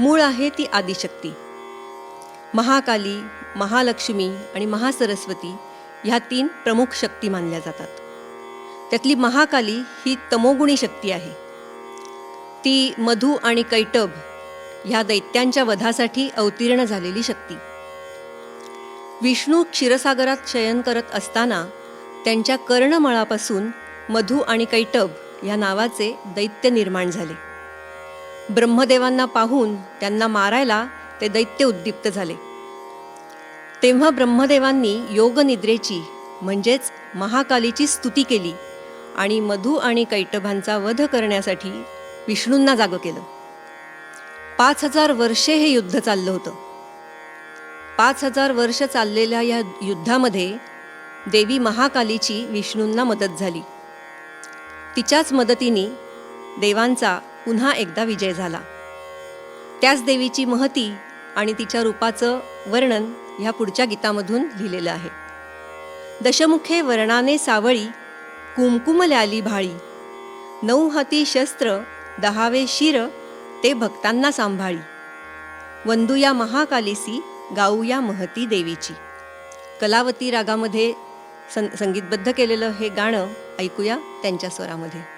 मूळ आहे ती आदिशक्ती. महाकाली महालक्ष्मी आणि महासरस्वती ह्या तीन प्रमुख शक्ती मानल्या जातात. त्यातली महाकाली ही तमोगुणी शक्ती आहे. ती मधु आणि कैटभ ह्या दैत्यांच्या वधासाठी अवतीर्ण झालेली शक्ती. विष्णू क्षीरसागरात शयन करत असताना त्यांच्या कर्णमळापासून मधु आणि कैटभ ह्या नावाचे दैत्य निर्माण झाले. ब्रह्मदेवांना पाहून त्यांना मारायला ते दैत्य उद्दीप्त झाले. तेव्हा ब्रह्मदेवांनी योगनिद्रेची म्हणजेच महाकालीची स्तुती केली आणि मधु आणि कैटभांचा वध करण्यासाठी विष्णूंना जागं केलं. पाच हजार वर्षे हे युद्ध चाललं होतं. पाच हजार वर्ष चाललेल्या या युद्धामध्ये देवी महाकालीची विष्णूंना मदत झाली. तिच्याच मदतीने देवांचा पुन्हा एकदा विजय झाला. त्याच देवीची महती आणि तिच्या रूपाचं वर्णन ह्या पुढच्या गीतामधून लिहिलेलं आहे. दशमुखे वर्णाने सावळी कुमकुमल्याली भाळी. नऊ हाती शस्त्र दहावे शिर ते भक्तांना सांभाळी. वंदूया महाकालीसी गाऊया महती देवीची. कलावती रागामध्ये सं संगीतबद्ध केलेलं हे गाणं ऐकूया त्यांच्या स्वरामध्ये.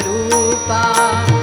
Garupa